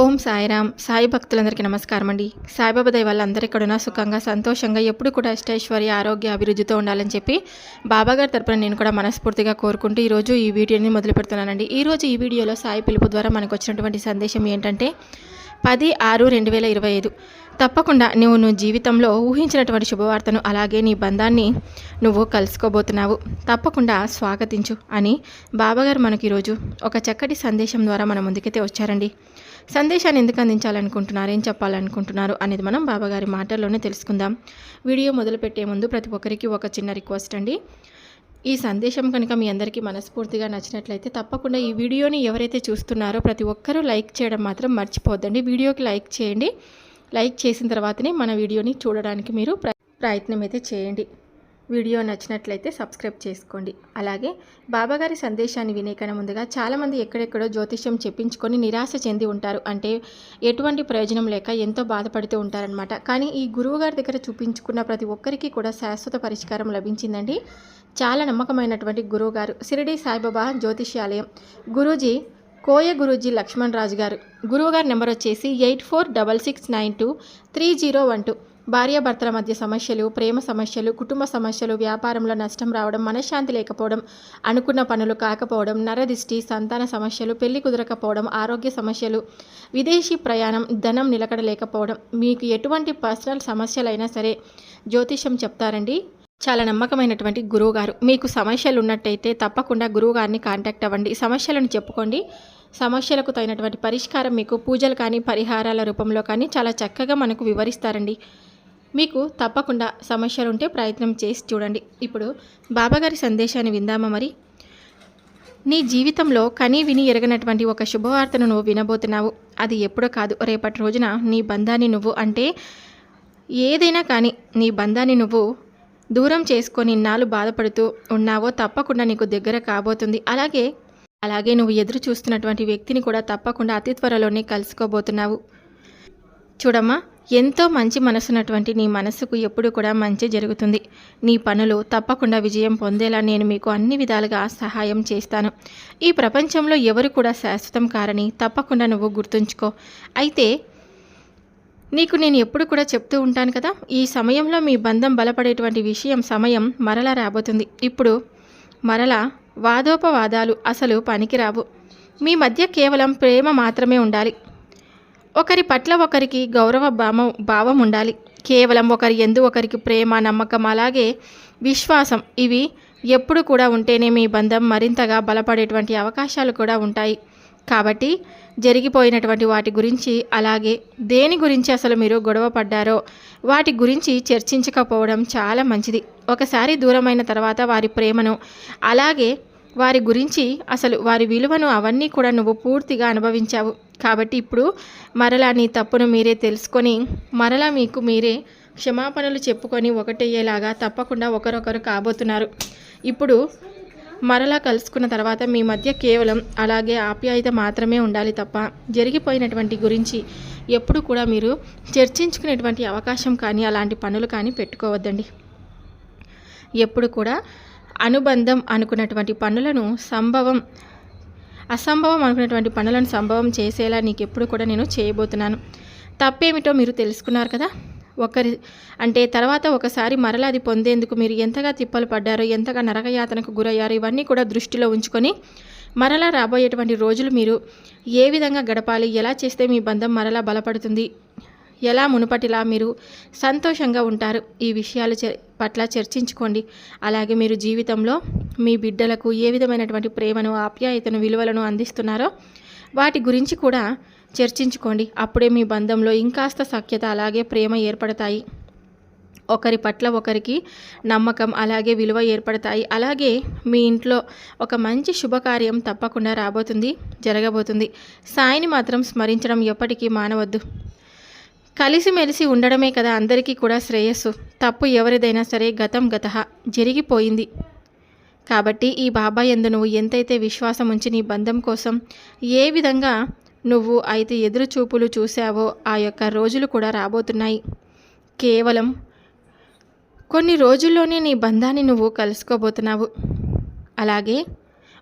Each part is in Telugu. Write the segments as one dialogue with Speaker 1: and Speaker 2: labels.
Speaker 1: ఓం సాయిరామ్. సాయి భక్తులందరికీ నమస్కారం అండి సాయిబాబా దయ వల్ల ఎక్కడున్నా సుఖంగా సంతోషంగా ఎప్పుడు కూడా అష్టైశ్వర్య ఆరోగ్య అభివృద్ధితో ఉండాలని చెప్పి బాబాగారి తరపున నేను కూడా మనస్ఫూర్తిగా కోరుకుంటూ ఈరోజు ఈ వీడియోని మొదలు పెడుతున్నానండి. ఈరోజు ఈ వీడియోలో సాయి పిలుపు ద్వారా మనకు వచ్చినటువంటి సందేశం ఏంటంటే పది ఆరు రెండు వేల ఇరవై ఐదు. తప్పకుండా నువ్వు నువ్వు జీవితంలో ఊహించినటువంటి శుభవార్తను అలాగే నీ బంధాన్ని నువ్వు కలుసుకోబోతున్నావు. తప్పకుండా స్వాగతించు అని బాబాగారు మనకి ఈరోజు ఒక చక్కటి సందేశం ద్వారా మన ముందుకైతే వచ్చారండి. సందేశాన్ని ఎందుకు అందించాలనుకుంటున్నారు? ఏం చెప్పాలనుకుంటున్నారు? అనేది మనం బాబాగారి మాటల్లోనే తెలుసుకుందాం. వీడియో మొదలుపెట్టే ముందు ప్రతి ఒక్కరికి ఒక చిన్న రిక్వెస్ట్ అండి. ఈ సందేశం కనుక మీ అందరికీ మనస్ఫూర్తిగా నచ్చినట్లయితే తప్పకుండా ఈ వీడియోని ఎవరైతే చూస్తున్నారో ప్రతి ఒక్కరూ లైక్ చేయడం మాత్రం మర్చిపోద్దండి వీడియోకి లైక్ చేయండి. లైక్ చేసిన తర్వాతనే మన వీడియోని చూడడానికి మీరు ప్రయత్నం అయితే చేయండి. వీడియో నచ్చినట్లయితే సబ్స్క్రైబ్ చేసుకోండి. అలాగే బాబాగారి సందేశాన్ని వినేకన ముందుగా చాలామంది ఎక్కడెక్కడో జ్యోతిష్యం చెప్పించుకొని నిరాశ చెంది ఉంటారు. అంటే ఎటువంటి ప్రయోజనం లేక ఎంతో బాధపడుతూ ఉంటారనమాట కానీ ఈ గురువుగారి దగ్గర చూపించుకున్న ప్రతి ఒక్కరికి కూడా శాశ్వత పరిష్కారం లభించిందండి. చాలా నమ్మకమైనటువంటి గురువుగారు షిరిడి సాయిబాబా జ్యోతిష్యాలయం. గురూజీ కోయ గురూజీ లక్ష్మణ్ రాజు గారు. గురువుగారి నెంబర్ వచ్చేసి eight four double six nine two three zero one two. భార్యాభర్తల మధ్య సమస్యలు ప్రేమ సమస్యలు కుటుంబ సమస్యలు వ్యాపారంలో నష్టం రావడం మనశ్శాంతి లేకపోవడం అనుకున్న పనులు కాకపోవడం నరదిష్టి సంతాన సమస్యలు పెళ్ళి కుదరకపోవడం ఆరోగ్య సమస్యలు విదేశీ ప్రయాణం ధనం నిలకడ లేకపోవడం మీకు ఎటువంటి పర్సనల్ సమస్యలైనా సరే జ్యోతిషం చెప్తారండి. చాలా నమ్మకమైనటువంటి గురువుగారు. మీకు సమస్యలు ఉన్నట్టయితే తప్పకుండా గురువుగారిని కాంటాక్ట్ అవ్వండి. సమస్యలను చెప్పుకోండి. సమస్యలకు తగినటువంటి పరిష్కారం మీకు పూజలు కానీ పరిహారాల రూపంలో కానీ చాలా చక్కగా మనకు వివరిస్తారండి. మీకు తప్పకుండా సమస్యలు ఉంటే ప్రయత్నం చేసి చూడండి. ఇప్పుడు బాబాగారి సందేశాన్ని విందామా మరి? నీ జీవితంలో కనీ విని ఎరగనటువంటి ఒక శుభవార్తను నువ్వు వినబోతున్నావు. అది ఎప్పుడో కాదు. రేపటి రోజున నీ బంధాన్ని నువ్వు అంటే ఏదైనా కానీ నీ బంధాన్ని నువ్వు దూరం చేసుకొని ఇన్నాళ్ళు బాధపడుతూ ఉన్నావో తప్పకుండా నీకు దగ్గర కాబోతుంది. అలాగే అలాగే నువ్వు ఎదురు చూస్తున్నటువంటి వ్యక్తిని కూడా తప్పకుండా అతి త్వరలోనే కలుసుకోబోతున్నావు. చూడమ్మా ఎంతో మంచి మనసున్నటువంటి నీ మనసుకు ఎప్పుడు కూడా మంచి జరుగుతుంది. నీ పనులు తప్పకుండా విజయం పొందేలా నేను మీకు అన్ని విధాలుగా సహాయం చేస్తాను. ఈ ప్రపంచంలో ఎవరు కూడా శాశ్వతం కారని తప్పకుండా నువ్వు గుర్తుంచుకో. అయితే నీకు నేను ఎప్పుడు కూడా చెప్తూ ఉంటాను కదా ఈ సమయంలో మీ బంధం బలపడేటువంటి విషయం సమయం మరలా రాబోతుంది. ఇప్పుడు మరలా వాదోపవాదాలు అసలు పనికిరావు. మీ మధ్య కేవలం ప్రేమ మాత్రమే ఉండాలి. ఒకరి పట్ల ఒకరికి గౌరవ భావం భావం ఉండాలి. కేవలం ఒకరి ఎందు ఒకరికి ప్రేమ నమ్మకం అలాగే విశ్వాసం ఇవి ఎప్పుడు కూడా ఉంటేనే మీ బంధం మరింతగా బలపడేటువంటి అవకాశాలు కూడా ఉంటాయి. కాబట్టి జరిగిపోయినటువంటి వాటి గురించి అలాగే దేని గురించి అసలు మీరు గొడవ పడ్డారో వాటి గురించి చర్చించకపోవడం చాలా మంచిది. ఒకసారి దూరమైన తర్వాత వారి ప్రేమను అలాగే వారి గురించి అసలు వారి విలువను అవన్నీ కూడా నువ్వు పూర్తిగా అనుభవించావు. కాబట్టి ఇప్పుడు మరలా నీ తప్పును మీరే తెలుసుకొని మరలా మీకు మీరే క్షమాపణలు చెప్పుకొని ఒకటయ్యేలాగా తప్పకుండా ఒకరొకరు కాబోతున్నారు. ఇప్పుడు మరలా కలుసుకున్న తర్వాత మీ మధ్య కేవలం అలాగే ఆప్యాయత మాత్రమే ఉండాలి తప్ప జరిగిపోయినటువంటి గురించి ఎప్పుడు కూడా మీరు చర్చించుకునేటువంటి అవకాశం కానీ అలాంటి పనులు కానీ పెట్టుకోవద్దండి. ఎప్పుడు కూడా అనుబంధం అనుకున్నటువంటి పనులను సంభవం అసంభవం అనుకున్నటువంటి పనులను సంభవం చేసేలా నీకు ఎప్పుడు కూడా నేను చేయబోతున్నాను. తప్పేమిటో మీరు తెలుసుకున్నారు కదా? ఒకరి అంటే తర్వాత ఒకసారి మరలా అది పొందేందుకు మీరు ఎంతగా తిప్పలు పడ్డారో ఎంతగా నరకయాతనకు గురయ్యారో ఇవన్నీ కూడా దృష్టిలో ఉంచుకొని మరలా రాబోయేటువంటి రోజులు మీరు ఏ విధంగా గడపాలి ఎలా చేస్తే మీ బంధం మరలా బలపడుతుంది ఎలా మునుపటిలా మీరు సంతోషంగా ఉంటారు? ఈ విషయాలు పట్ల చర్చించుకోండి. అలాగే మీరు జీవితంలో మీ బిడ్డలకు ఏ విధమైనటువంటి ప్రేమను ఆప్యాయతను విలువలను అందిస్తున్నారో వాటి గురించి కూడా చర్చించుకోండి. అప్పుడే మీ బంధంలో ఇంకాస్త సఖ్యత అలాగే ప్రేమ ఏర్పడతాయి. ఒకరి పట్ల ఒకరికి నమ్మకం అలాగే విలువ ఏర్పడతాయి. అలాగే మీ ఇంట్లో ఒక మంచి శుభకార్యం తప్పకుండా రాబోతుంది జరగబోతుంది. సాయిని మాత్రం స్మరించడం ఎప్పటికీ మానవద్దు. కలిసిమెలిసి ఉండడమే కదా అందరికీ కూడా శ్రేయస్సు. తప్పు ఎవరిదైనా సరే గతం గత జరిగిపోయింది. కాబట్టి ఈ బాబాయ్ ఎందు నువ్వు ఎంతైతే విశ్వాసం ఉంచి నీ బంధం కోసం ఏ విధంగా నువ్వు అయితే ఎదురు చూపులు చూసావో ఆ యొక్క రోజులు కూడా రాబోతున్నాయి. కేవలం కొన్ని రోజుల్లోనే నీ బంధాన్ని నువ్వు కలుసుకోబోతున్నావు. అలాగే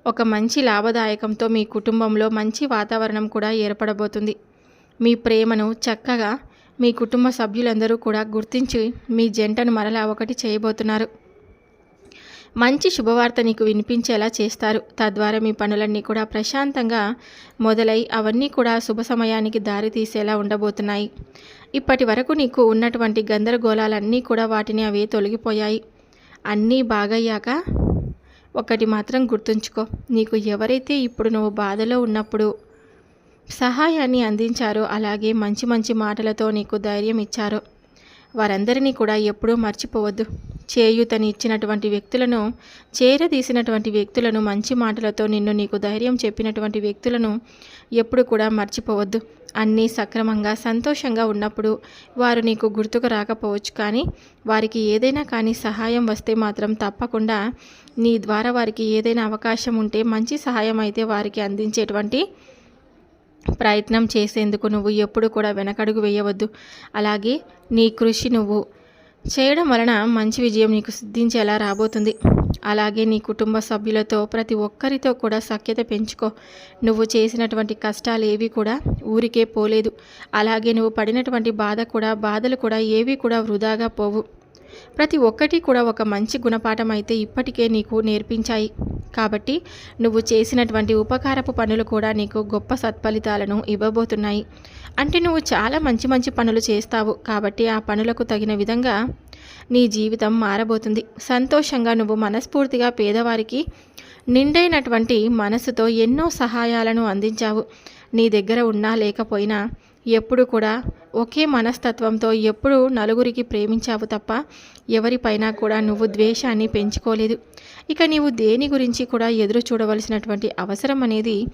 Speaker 1: ఒక మంచి లాభదాయకంతో మీ కుటుంబంలో మంచి వాతావరణం కూడా ఏర్పడబోతుంది. మీ ప్రేమను చక్కగా మీ కుటుంబ సభ్యులందరూ కూడా గుర్తించి మీ జంటను మరలా ఒకటి చేయబోతున్నారు. మంచి శుభవార్త నీకు వినిపించేలా చేస్తారు. తద్వారా మీ పనులన్నీ కూడా ప్రశాంతంగా మొదలై అవన్నీ కూడా శుభ సమయానికి దారి తీసేలా ఉండబోతున్నాయి. ఇప్పటి వరకు నీకు ఉన్నటువంటి గందరగోళాలన్నీ కూడా వాటిని అవి తొలగిపోయాయి. అన్నీ బాగయ్యాక ఒకటి మాత్రం గుర్తుంచుకో. నీకు ఎవరైతే ఇప్పుడు నువ్వు బాధలో ఉన్నప్పుడు సహాయాన్ని అందించారు. అలాగే మంచి మంచి మాటలతో నీకు ధైర్యం ఇచ్చారు. వారందరినీ కూడా ఎప్పుడూ మర్చిపోవద్దు. చేయూతని ఇచ్చినటువంటి వ్యక్తులను చేరదీసినటువంటి వ్యక్తులను మంచి మాటలతో నిన్ను నీకు ధైర్యం చెప్పినటువంటి వ్యక్తులను ఎప్పుడు కూడా మర్చిపోవద్దు. అన్నీ సక్రమంగా సంతోషంగా ఉన్నప్పుడు వారు నీకు గుర్తుకు రాకపోవచ్చు. కానీ వారికి ఏదైనా కానీ సహాయం వస్తే మాత్రం తప్పకుండా నీ ద్వారా వారికి ఏదైనా అవకాశం ఉంటే మంచి సహాయం అయితే వారికి అందించేటువంటి ప్రయత్నం చేసేందుకు నువ్వు ఎప్పుడు కూడా వెనకడుగు వేయవద్దు. అలాగే నీ కృషి నువ్వు చేయడం వలన మంచి విజయం నీకు సిద్ధించేలా రాబోతుంది. అలాగే నీ కుటుంబ సభ్యులతో ప్రతి ఒక్కరితో కూడా సఖ్యత పెంచుకో. నువ్వు చేసినటువంటి కష్టాలు ఏవి కూడా ఊరికే పోలేదు. అలాగే నువ్వు పడినటువంటి బాధ కూడా బాధలు కూడా ఏవి కూడా వృధాగా పోవు. ప్రతి ఒక్కటి కూడా ఒక మంచి గుణపాఠం అయితే ఇప్పటికే నీకు నేర్పించాయి. కాబట్టి నువ్వు చేసినటువంటి ఉపకారపు పనులు కూడా నీకు గొప్ప సత్ఫలితాలను ఇవ్వబోతున్నాయి. అంటే నువ్వు చాలా మంచి మంచి పనులు చేస్తావు. కాబట్టి ఆ పనులకు తగిన విధంగా నీ జీవితం మారబోతుంది. సంతోషంగా నువ్వు మనస్ఫూర్తిగా పేదవారికి నిండైనటువంటి మనసుతో ఎన్నో సహాయాలను అందించావు. నీ దగ్గర ఉన్నా లేకపోయినా ఎప్పుడు కూడా ఒకే మనస్తత్వంతో ఎప్పుడు నలుగురికి ప్రేమించావు తప్ప ఎవరిపైన కూడా నువ్వు ద్వేషాన్ని పెంచుకోలేదు. ఇక నీవు దేని గురించి కూడా ఎదురు చూడవలసినటువంటి అవసరం అనేది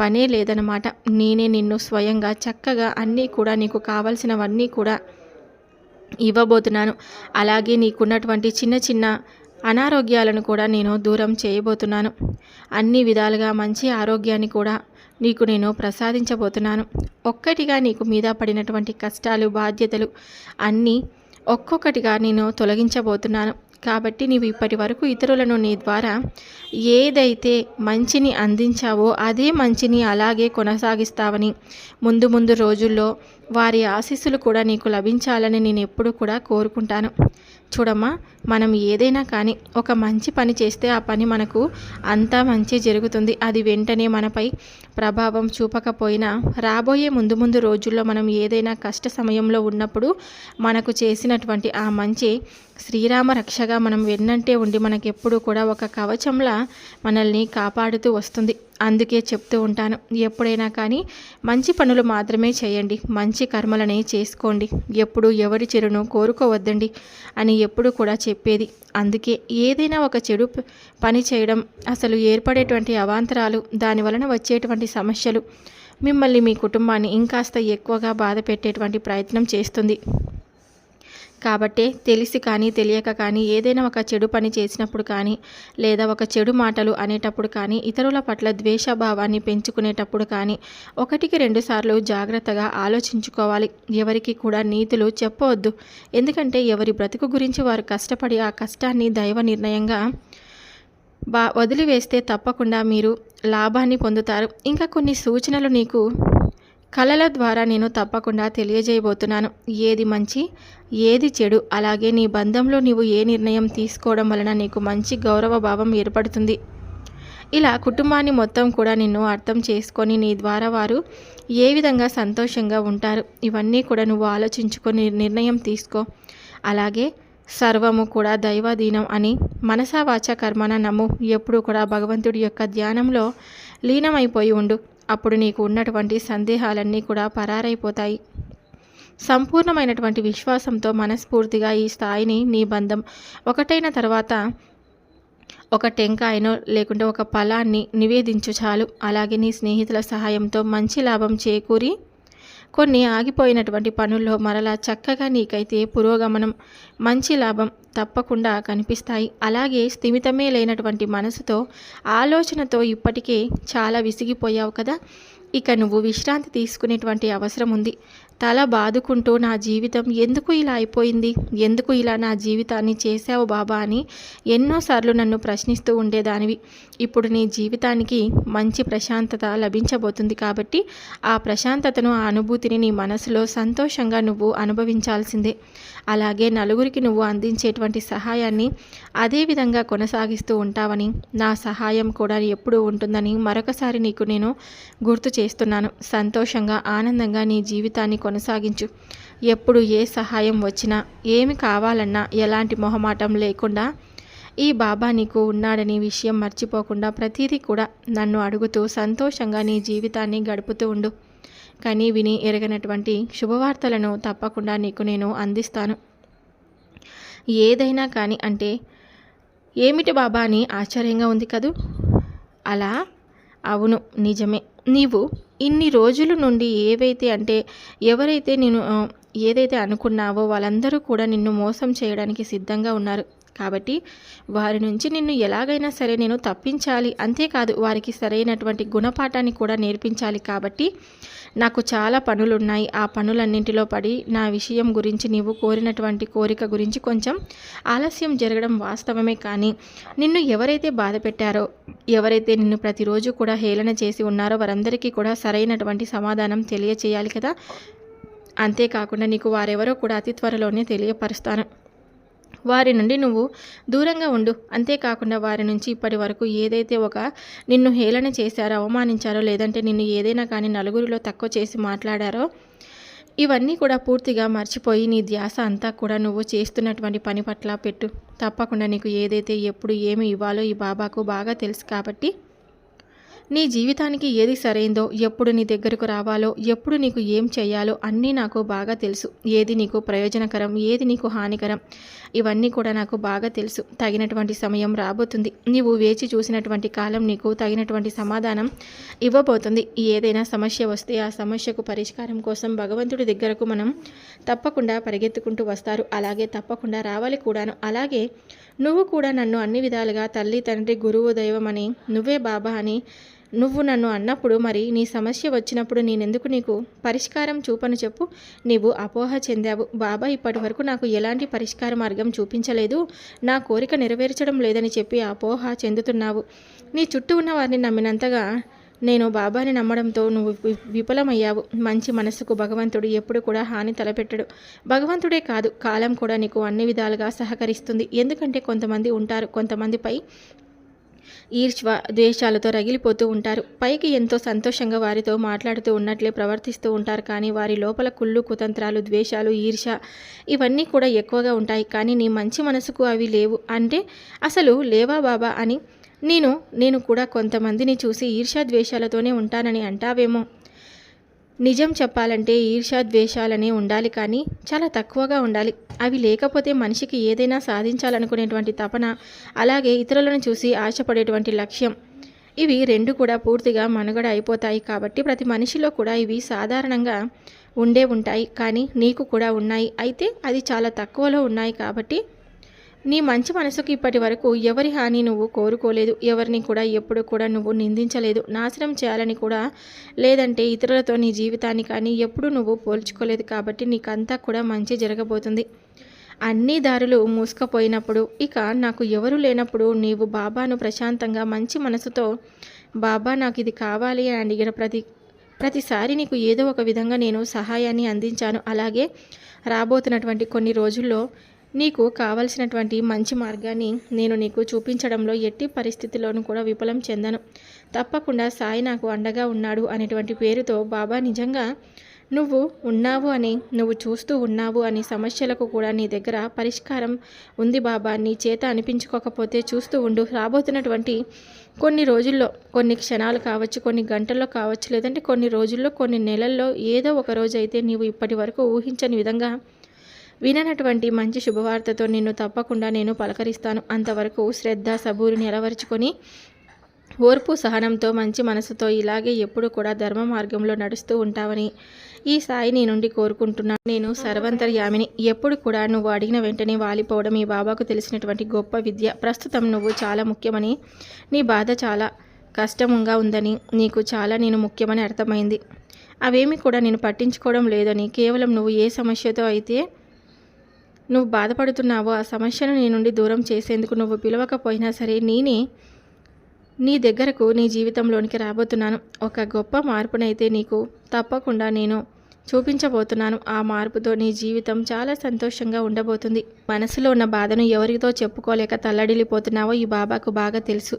Speaker 1: పనే లేదనమాట నేనే నిన్ను స్వయంగా చక్కగా అన్నీ కూడా నీకు కావలసినవన్నీ కూడా ఇవ్వబోతున్నాను. అలాగే నీకున్నటువంటి చిన్న చిన్న అనారోగ్యాలను కూడా నేను దూరం చేయబోతున్నాను. అన్ని విధాలుగా మంచి ఆరోగ్యాన్ని కూడా నీకు నేను ప్రసాదించబోతున్నాను. ఒక్కటిగా నీకు మీద పడినటువంటి కష్టాలు బాధ్యతలు అన్నీ ఒక్కొక్కటిగా నేను తొలగించబోతున్నాను. కాబట్టి నీవు ఇప్పటి వరకు ఇతరులను నీ ద్వారా ఏదైతే మంచిని అందించావో అదే మంచిని అలాగే కొనసాగిస్తావని ముందు ముందు రోజుల్లో వారి ఆశీస్సులు కూడా నీకు లభించాలని నేను ఎప్పుడూ కూడా కోరుకుంటాను. చూడమ్మా మనం ఏదైనా కానీ ఒక మంచి పని చేస్తే ఆ పని మనకు అంతా మంచి జరుగుతుంది. అది వెంటనే మనపై ప్రభావం చూపకపోయినా రాబోయే ముందు ముందు రోజుల్లో మనం ఏదైనా కష్ట సమయంలో ఉన్నప్పుడు మనకు చేసినటువంటి ఆ మంచి శ్రీరామ రక్షగా మనం వెన్నంటే ఉండి మనకెప్పుడు కూడా ఒక కవచంలా మనల్ని కాపాడుతూ వస్తుంది. అందుకే చెప్తూ ఉంటాను ఎప్పుడైనా కానీ మంచి పనులు మాత్రమే చేయండి. మంచి కర్మలనే చేసుకోండి. ఎప్పుడు ఎవరి చెరును కోరుకోవద్దండి అని ఎప్పుడు కూడా చెప్పేది. అందుకే ఏదైనా ఒక చెడు పని చేయడం అసలు ఏర్పడేటువంటి అవాంతరాలు దాని వలన వచ్చేటువంటి సమస్యలు మిమ్మల్ని మీ కుటుంబాన్ని ఇంకాస్త ఎక్కువగా బాధ పెట్టేటువంటి ప్రయత్నం చేస్తుంది. కాబట్టే తెలిసి కానీ తెలియక కానీ ఏదైనా ఒక చెడు పని చేసినప్పుడు కానీ లేదా ఒక చెడు మాటలు అనేటప్పుడు కానీ ఇతరుల పట్ల ద్వేషభావాన్ని పెంచుకునేటప్పుడు కానీ ఒకటికి రెండుసార్లు జాగ్రత్తగా ఆలోచించుకోవాలి. ఎవరికి కూడా నీతులు చెప్పవద్దు. ఎందుకంటే ఎవరి బ్రతుకు గురించి వారు కష్టపడి ఆ కష్టాన్ని దైవ నిర్ణయంగా బా వదిలివేస్తే తప్పకుండా మీరు లాభాన్ని పొందుతారు. ఇంకా కొన్ని సూచనలు నీకు కళల ద్వారా నేను తప్పకుండా తెలియజేయబోతున్నాను. ఏది మంచి ఏది చెడు అలాగే నీ బంధంలో నీవు ఏ నిర్ణయం తీసుకోవడం వలన నీకు మంచి గౌరవ భావం ఏర్పడుతుంది. ఇలా కుటుంబాన్ని మొత్తం కూడా నిన్ను అర్థం చేసుకొని నీ ద్వారా వారు ఏ విధంగా సంతోషంగా ఉంటారు ఇవన్నీ కూడా నువ్వు ఆలోచించుకొని నిర్ణయం తీసుకో. అలాగే సర్వము కూడా దైవాధీనం అని మనసా వాచ కర్మన నమ్ము. ఎప్పుడు కూడా భగవంతుడి యొక్క ధ్యానంలో లీనమైపోయి ఉండు. అప్పుడు నీకు ఉన్నటువంటి సందేహాలన్నీ కూడా పరారైపోతాయి. సంపూర్ణమైనటువంటి విశ్వాసంతో మనస్ఫూర్తిగా ఈ స్థాయిని నీ బంధం ఒకటైన తర్వాత ఒక టెంకాయనో లేకుంటే ఒక ఫలాన్ని నివేదించు చాలు. అలాగే నీ స్నేహితుల సహాయంతో మంచి లాభం చేకూరి కొన్ని ఆగిపోయినటువంటి పనుల్లో మరలా చక్కగా నీకైతే పురోగమనం మంచి లాభం తప్పకుండా కనిపిస్తాయి. అలాగే స్థిమితమే లేనటువంటి మనసుతో ఆలోచనతో ఇప్పటికే చాలా విసిగిపోయావు కదా? ఇక నువ్వు విశ్రాంతి తీసుకునేటువంటి అవసరం ఉంది. తల బాదుకుంటూ నా జీవితం ఎందుకు ఇలా అయిపోయింది? ఎందుకు ఇలా నా జీవితాన్ని చేశావు బాబా అని ఎన్నోసార్లు నన్ను ప్రశ్నిస్తూ ఉండేదానివి. ఇప్పుడు నీ జీవితానికి మంచి ప్రశాంతత లభించబోతుంది కాబట్టి ఆ ప్రశాంతతను ఆ అనుభూతిని నీ మనసులో సంతోషంగా నువ్వు అనుభవించాల్సిందే. అలాగే నలుగురికి నువ్వు అందించేటువంటి సహాయాన్ని అదే విధంగా కొనసాగిస్తూ ఉంటావని నా సహాయం కూడా ఎప్పుడూ ఉంటుందని మరొకసారి నీకు నేను గుర్తు చేస్తున్నాను. సంతోషంగా ఆనందంగా నీ జీవితాన్ని కొనసాగించు. ఎప్పుడు ఏ సహాయం వచ్చినా ఏమి కావాలన్నా ఎలాంటి మొహమాటం లేకుండా ఈ బాబా నీకు ఉన్నాడని విషయం మర్చిపోకుండా ప్రతిదీ కూడా నన్ను అడుగుతూ సంతోషంగా నీ జీవితాన్ని గడుపుతూ ఉండు. కానీ విని ఎరగనటువంటి శుభవార్తలను తప్పకుండా నీకు నేను అందిస్తాను. ఏదైనా కానీ అంటే ఏమిటి బాబా అని ఆశ్చర్యంగా ఉంది కదూ? అలా? అవును నిజమే. నీవు ఇన్ని రోజుల నుండి ఏవైతే అంటే ఎవరైతే నేను ఏదైతే అనుకున్నావో వాళ్ళందరూ కూడా నిన్ను మోసం చేయడానికి సిద్ధంగా ఉన్నారు. కాబట్టి వారి నుంచి నిన్ను ఎలాగైనా సరే నేను తప్పించాలి. అంతేకాదు వారికి సరైనటువంటి గుణపాఠాన్ని కూడా నేర్పించాలి కాబట్టి నాకు చాలా పనులున్నాయి. ఆ పనులన్నింటిలో పడి నా విషయం గురించి నీవు కోరినటువంటి కోరిక గురించి కొంచెం ఆలస్యం జరగడం వాస్తవమే కానీ నిన్ను ఎవరైతే బాధ పెట్టారో ఎవరైతే నిన్ను ప్రతిరోజు కూడా హేళన చేసి ఉన్నారో వారందరికీ కూడా సరైనటువంటి సమాధానం తెలియచేయాలి కదా. అంతేకాకుండా నీకు వారెవరో కూడా అతి త్వరలోనే తెలియపరుస్తాను. వారి నుండి నువ్వు దూరంగా ఉండు. అంతేకాకుండా వారి నుంచి ఇప్పటి వరకు ఏదైతే ఒక నిన్ను హేళన చేశారో అవమానించారో లేదంటే నిన్ను ఏదైనా కానీ నలుగురిలో తక్కువ చేసి మాట్లాడారో ఇవన్నీ కూడా పూర్తిగా మర్చిపోయి నీ ధ్యాస అంతా కూడా నువ్వు చేస్తున్నటువంటి పని పట్ల పెట్టు. తప్పకుండా నీకు ఏదైతే ఎప్పుడు ఏమి ఇవ్వాలో ఈ బాబాకు బాగా తెలుసు కాబట్టి నీ జీవితానికి ఏది సరైందో ఎప్పుడు నీ దగ్గరకు రావాలో ఎప్పుడు నీకు ఏం చేయాలో అన్నీ నాకు బాగా తెలుసు. ఏది నీకు ప్రయోజనకరం ఏది నీకు హానికరం ఇవన్నీ కూడా నాకు బాగా తెలుసు. తగినటువంటి సమయం రాబోతుంది. నీవు వేచి చూసినటువంటి కాలం నీకు తగినటువంటి సమాధానం ఇవ్వబోతుంది. ఏదైనా సమస్య వస్తే ఆ సమస్యకు పరిష్కారం కోసం భగవంతుడి దగ్గరకు మనం తప్పకుండా పరిగెత్తుకుంటూ వస్తారు. అలాగే తప్పకుండా రావాలి కూడాను. అలాగే నువ్వు కూడా నన్ను అన్ని విధాలుగా తల్లి తండ్రి గురువు దైవం అని నువ్వే బాబా అని నువ్వు నన్ను అన్నప్పుడు మరి నీ సమస్య వచ్చినప్పుడు నేనెందుకు నీకు పరిష్కారం చూపను చెప్పు. నీవు అపోహ చెందావు. బాబా ఇప్పటి వరకు నాకు ఎలాంటి పరిష్కార మార్గం చూపించలేదు. నా కోరిక నెరవేర్చడం లేదని చెప్పి అపోహ చెందుతున్నావు. నీ చుట్టూ ఉన్న వారిని నమ్మినంతగా నేను బాబాని నమ్మడంతో నువ్వు వి- విఫలమయ్యావు. మంచి మనసుకు భగవంతుడు ఎప్పుడు కూడా హాని తలపెట్టడు. భగవంతుడే కాదు కాలం కూడా నీకు అన్ని విధాలుగా సహకరిస్తుంది. ఎందుకంటే కొంతమంది ఉంటారు కొంతమందిపై ఈర్ష్వ ద్వేషాలతో రగిలిపోతూ ఉంటారు. పైకి ఎంతో సంతోషంగా వారితో మాట్లాడుతూ ఉన్నట్లే ప్రవర్తిస్తూ ఉంటారు. కానీ వారి లోపల కుళ్ళు కుతంత్రాలు ద్వేషాలు ఈర్ష ఇవన్నీ కూడా ఎక్కువగా ఉంటాయి. కానీ నీ మంచి మనసుకు అవి లేవు. అంటే అసలు లేవా బాబా అని నేను నేను కూడా కొంతమందిని చూసి ఈర్షా ద్వేషాలతోనే ఉంటానని అంటావేమో. నిజం చెప్పాలంటే ఈర్ష్య ద్వేషాలనే ఉండాలి కానీ చాలా తక్కువగా ఉండాలి. అవి లేకపోతే మనిషికి ఏదైనా సాధించాలనుకునేటువంటి తపన అలాగే ఇతరులను చూసి ఆశపడేటువంటి లక్ష్యం. ఇవి రెండు కూడా పూర్తిగా మనుగడ అయిపోతాయి కాబట్టి ప్రతి మనిషిలో కూడా ఇవి సాధారణంగా ఉండే ఉంటాయి కానీ నీకు కూడా ఉన్నాయి. అయితే అది చాలా తక్కువలో ఉన్నాయి కాబట్టి నీ మంచి మనసుకు ఇప్పటి వరకు ఎవరి హాని నువ్వు కోరుకోలేదు ఎవరిని కూడా ఎప్పుడు కూడా నువ్వు నిందించలేదు నాశనం చేయాలని కూడా లేదంటే ఇతరులతో నీ జీవితాన్ని కానీ ఎప్పుడు నువ్వు పోల్చుకోలేదు కాబట్టి నీకంతా కూడా మంచి జరగబోతుంది. అన్ని దారులు మూసుకుపోయినప్పుడు ఇక నాకు ఎవరు లేనప్పుడు నీవు బాబాను ప్రశాంతంగా మంచి మనసుతో బాబా నాకు ఇది కావాలి అని అడిగిన ప్రతి ప్రతిసారి నీకు ఏదో ఒక విధంగా నేను సహాయాన్ని అందించాను. అలాగే రాబోతున్నటువంటి కొన్ని రోజుల్లో నీకు కావలసినటువంటి మంచి మార్గాన్ని నేను నీకు చూపించడంలో ఎట్టి పరిస్థితిలోనూ కూడా విఫలం చెందను. తప్పకుండా సాయి నాకు అండగా ఉన్నాడు అనేటువంటి పేరుతో బాబా నిజంగా నువ్వు ఉన్నావు అని నువ్వు చూస్తూ ఉన్నావు అని సమస్యలకు కూడా నీ దగ్గర పరిష్కారం ఉంది బాబా. నీ చేత అనిపించుకోకపోతే చూస్తూ ఉండు. రాబోతున్నటువంటి కొన్ని రోజుల్లో కొన్ని క్షణాలు కావచ్చు కొన్ని గంటల్లో కావచ్చు లేదంటే కొన్ని రోజుల్లో కొన్ని నెలల్లో ఏదో ఒక రోజు అయితే నీవు ఇప్పటి వరకు ఊహించని విధంగా విననటువంటి మంచి శుభవార్తతో నిన్ను తప్పకుండా నేను పలకరిస్తాను. అంతవరకు శ్రద్ధ సబూరిని అలవరుచుకొని ఓర్పు సహనంతో మంచి మనసుతో ఇలాగే ఎప్పుడు కూడా ధర్మ మార్గంలో నడుస్తూ ఉంటావని ఈ సాయి నీ నుండి కోరుకుంటున్నాను. నేను సర్వంతర్యామిని. ఎప్పుడు కూడా నువ్వు అడిగిన వెంటనే వాలిపోవడం ఈ బాబాకు తెలిసినటువంటి గొప్ప విద్య. ప్రస్తుతం నువ్వు చాలా ముఖ్యమని నీ బాధ చాలా కష్టముగా ఉందని నీకు చాలా నేను ముఖ్యమని అర్థమైంది. అవేమీ కూడా నేను పట్టించుకోవడం లేదని కేవలం నువ్వు ఏ సమస్యతో అయితే నువ్వు బాధపడుతున్నావో ఆ సమస్యను నీ నుండి దూరం చేసేందుకు నువ్వు పిలవకపోయినా సరే నేనే నీ దగ్గరకు నీ జీవితంలోనికి రాబోతున్నాను. ఒక గొప్ప మార్పునైతే నీకు తప్పకుండా నేను చూపించబోతున్నాను. ఆ మార్పుతో నీ జీవితం చాలా సంతోషంగా ఉండబోతుంది. మనసులో ఉన్న బాధను ఎవరితో చెప్పుకోలేక తల్లడిల్లిపోతున్నావో ఈ బాబాకు బాగా తెలుసు.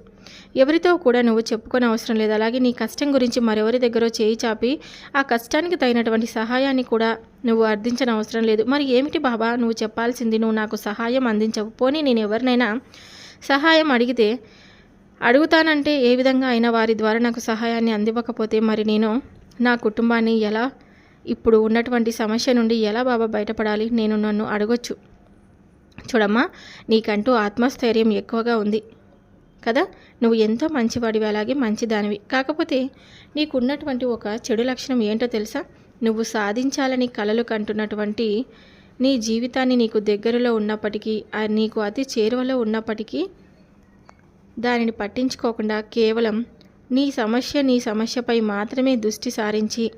Speaker 1: ఎవరితో కూడా నువ్వు చెప్పుకొని అవసరం లేదు. అలాగే నీ కష్టం గురించి మరెవరి దగ్గర చేయి చాపి ఆ కష్టానికి తగినటువంటి సహాయాన్ని కూడా నువ్వు అర్థించని అవసరం లేదు. మరి ఏమిటి బాబా? నువ్వు చెప్పాల్సింది నువ్వు నాకు సహాయం అందించవు. పోనీ నేను ఎవరినైనా సహాయం అడిగితే అడుగుతానంటే ఏ విధంగా అయినా వారి ద్వారా నాకు సహాయాన్ని అందివ్వకపోతే మరి నేను నా కుటుంబాన్ని ఎలా ఇప్పుడు ఉన్నటువంటి సమస్య నుండి ఎలా బాబా బయటపడాలి? నేను నన్ను అడగొచ్చు. చూడమ్మా నీకంటూ ఆత్మస్థైర్యం ఎక్కువగా ఉంది కదా? నువ్వు ఎంతో మంచివాడివి అలాగే మంచిదానివి. కాకపోతే నీకున్నటువంటి ఒక చెడు లక్షణం ఏంటో తెలుసా? నువ్వు సాధించాలని కలలు కంటున్నటువంటి నీ జీవితాన్ని నీకు దగ్గరలో ఉన్నప్పటికీ నీకు అతి చేరువలో ఉన్నప్పటికీ దానిని పట్టించుకోకుండా కేవలం నీ సమస్య నీ సమస్యపై మాత్రమే దృష్టి సారించి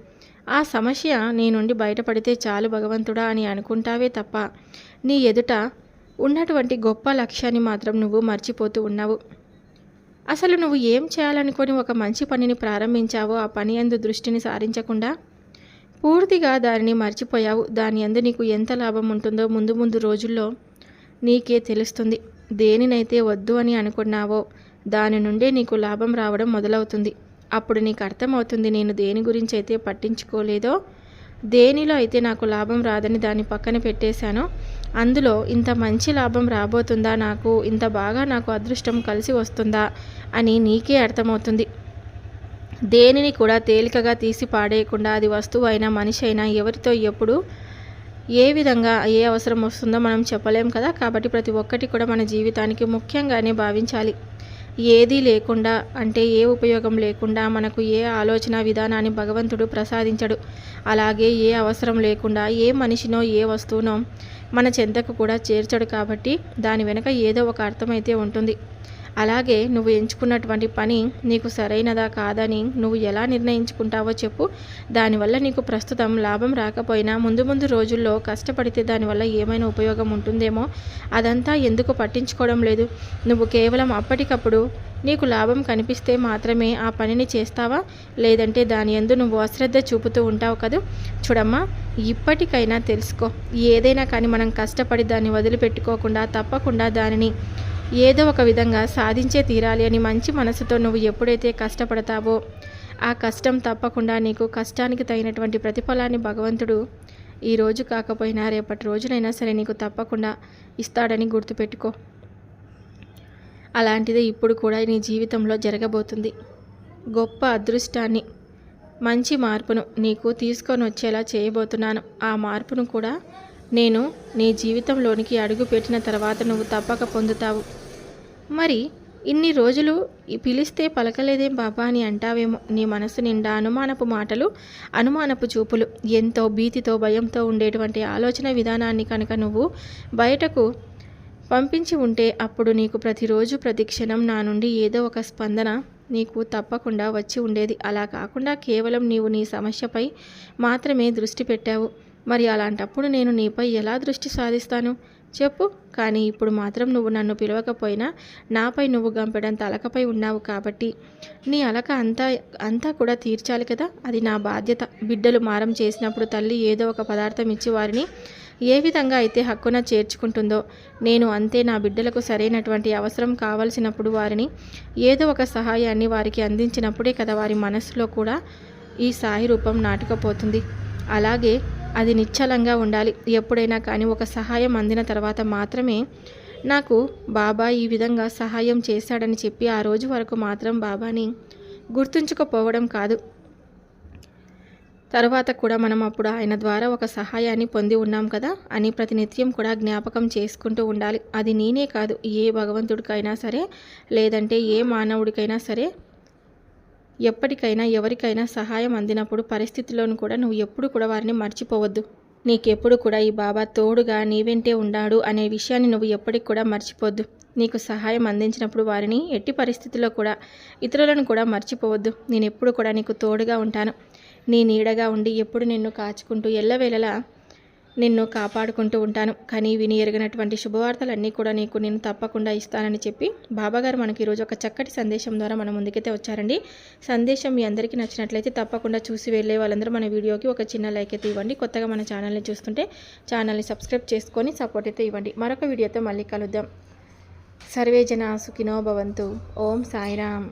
Speaker 1: ఆ సమస్య నీ నుండి బయటపడితే చాలు భగవంతుడా అని అనుకుంటావే తప్ప నీ ఎదుట ఉన్నటువంటి గొప్ప లక్ష్యాన్ని మాత్రం నువ్వు మర్చిపోతూ ఉన్నావు. అసలు నువ్వు ఏం చేయాలనుకొని ఒక మంచి పనిని ప్రారంభించావో ఆ పని అందు దృష్టిని సారించకుండా పూర్తిగా దానిని మర్చిపోయావు. దాని అందు నీకు ఎంత లాభం ఉంటుందో ముందు ముందు రోజుల్లో నీకే తెలుస్తుంది. దేనినైతే వద్దు అని అనుకున్నావో దాని నుండే నీకు లాభం రావడం మొదలవుతుంది. అప్పుడు నీకు అర్థమవుతుంది నేను దేని గురించి అయితే పట్టించుకోలేదో? దేనిలో అయితే నాకు లాభం రాదని దాన్ని పక్కన పెట్టేశానో అందులో ఇంత మంచి లాభం రాబోతుందా? నాకు ఇంత బాగా నాకు అదృష్టం కలిసి వస్తుందా? అని నీకే అర్థమవుతుంది. దేనిని కూడా తేలికగా తీసి పాడేయకుండా అది వస్తువు అయినా మనిషి అయినా ఎవరితో ఎప్పుడు ఏ విధంగా ఏ అవసరం వస్తుందో మనం చెప్పలేం కదా? కాబట్టి ప్రతి ఒక్కటి కూడా మన జీవితానికి ముఖ్యంగానే భావించాలి. ఏదీ లేకుండా అంటే ఏ ఉపయోగం లేకుండా మనకు ఏ ఆలోచన విధానాన్ని భగవంతుడు ప్రసాదించడు. అలాగే ఏ అవసరం లేకుండా ఏ మనిషినో ఏ వస్తువునో మన చెంతకు కూడా చేర్చడు కాబట్టి దాని వెనుక ఏదో ఒక అర్థమైతే ఉంటుంది. అలాగే నువ్వు ఎంచుకున్నటువంటి పని నీకు సరైనదా కాదని నువ్వు ఎలా నిర్ణయించుకుంటావో చెప్పు. దానివల్ల నీకు ప్రస్తుతం లాభం రాకపోయినా ముందు ముందు రోజుల్లో కష్టపడితే దానివల్ల ఏమైనా ఉపయోగం ఉంటుందేమో అదంతా ఎందుకు పట్టించుకోవడం లేదు. నువ్వు కేవలం అప్పటికప్పుడు నీకు లాభం కనిపిస్తే మాత్రమే ఆ పనిని చేస్తావా? లేదంటే దాని ఎందు నువ్వు అశ్రద్ధ చూపుతూ ఉంటావు కదా? చూడమ్మా ఇప్పటికైనా తెలుసుకో. ఏదైనా కానీ మనం కష్టపడి దాన్ని వదిలిపెట్టుకోకుండా తప్పకుండా దానిని ఏదో ఒక విధంగా సాధించే తీరాలి అని మంచి మనసుతో నువ్వు ఎప్పుడైతే కష్టపడతావో ఆ కష్టం తప్పకుండా నీకు కష్టానికి తగినటువంటి ప్రతిఫలాన్ని భగవంతుడు ఈ రోజు కాకపోయినా రేపటి రోజునైనా సరే నీకు తప్పకుండా ఇస్తాడని గుర్తుపెట్టుకో. అలాంటిదే ఇప్పుడు కూడా నీ జీవితంలో జరగబోతుంది. గొప్ప అదృష్టాన్ని మంచి మార్పును నీకు తీసుకొని వచ్చేలా చేయబోతున్నాను. ఆ మార్పును కూడా నేను నీ జీవితంలోనికి అడుగుపెట్టిన తర్వాత నువ్వు తప్పక పొందుతావు. మరి ఇన్ని రోజులు పిలిస్తే పలకలేదేం బాబా అని అంటావేమో నీ మనసు నిండా అనుమానపు మాటలు అనుమానపు చూపులు. ఎంతో భీతితో భయంతో ఉండేటువంటి ఆలోచన విధానాన్ని కనుక నువ్వు బయటకు పంపించి ఉంటే అప్పుడు నీకు ప్రతిరోజు ప్రతి క్షణం నా నుండి ఏదో ఒక స్పందన నీకు తప్పకుండా వచ్చి ఉండేది. అలా కాకుండా కేవలం నీవు నీ సమస్యపై మాత్రమే దృష్టి పెట్టావు. మరి అలాంటప్పుడు నేను నీపై ఎలా దృష్టి సాధిస్తాను? చెప్పు. కానీ ఇప్పుడు మాత్రం నువ్వు నన్ను పిలవకపోయినా నాపై నువ్వు గంపెడంత అలకపై ఉన్నావు కాబట్టి నీ అలక అంతా అంతా కూడా తీర్చాలి కదా? అది నా బాధ్యత. బిడ్డలు మారం చేసినప్పుడు తల్లి ఏదో ఒక పదార్థం ఇచ్చి వారిని ఏ విధంగా అయితే హక్కున చేర్చుకుంటుందో నేను అంతే నా బిడ్డలకు సరైనటువంటి అవసరం కావలసినప్పుడు వారిని ఏదో ఒక సహాయాన్ని వారికి అందించినప్పుడే కదా వారి మనస్సులో కూడా ఈ సాయి రూపం నాటుకపోతుంది. అలాగే అది నిశ్చలంగా ఉండాలి. ఎప్పుడైనా కానీ ఒక సహాయం అందిన తర్వాత మాత్రమే నాకు బాబా ఈ విధంగా సహాయం చేశాడని చెప్పి ఆ రోజు వరకు మాత్రం బాబాని గుర్తుంచుకోపోవడం కాదు. తర్వాత కూడా మనం అప్పుడు ఆయన ద్వారా ఒక సహాయాన్ని పొంది ఉన్నాం కదా అని ప్రతినిత్యం కూడా జ్ఞాపకం చేసుకుంటూ ఉండాలి. అది నేనే కాదు ఏ భగవంతుడికైనా సరే లేదంటే ఏ మానవుడికైనా సరే ఎప్పటికైనా ఎవరికైనా సహాయం అందినప్పుడు పరిస్థితుల్లోనూ కూడా నువ్వు ఎప్పుడు కూడా వారిని మర్చిపోవద్దు. నీకెప్పుడు కూడా ఈ బాబా తోడుగా నీ వెంటే ఉన్నాడు అనే విషయాన్ని నువ్వు ఎప్పటికి కూడా మర్చిపోవద్దు. నీకు సహాయం అందించినప్పుడు వారిని ఎట్టి పరిస్థితుల్లో కూడా ఇతరులను కూడా మర్చిపోవద్దు. నేను ఎప్పుడు కూడా నీకు తోడుగా ఉంటాను. నీ నీడగా ఉండి ఎప్పుడు నిన్ను కాచుకుంటూ ఎల్లవేళలా నిన్ను కాపాడుకుంటూ ఉంటాను. కానీ విని ఎరిగినటువంటి శుభవార్తలన్నీ కూడా నీకు నేను తప్పకుండా ఇస్తానని చెప్పి బాబాగారు మనకి ఈరోజు ఒక చక్కటి సందేశం ద్వారా మన ముందుకైతే వచ్చారండి. సందేశం మీ అందరికీ నచ్చినట్లయితే తప్పకుండా చూసి వెళ్ళే వాళ్ళందరూ మన వీడియోకి ఒక చిన్న లైక్ అయితే ఇవ్వండి. కొత్తగా మన ఛానల్ని చూస్తుంటే ఛానల్ని సబ్స్క్రైబ్ చేసుకొని సపోర్ట్ అయితే ఇవ్వండి. మరొక వీడియోతో మళ్ళీ కలుద్దాం. సర్వే జన సుఖినో భవంతు. ఓం సాయిరామ్.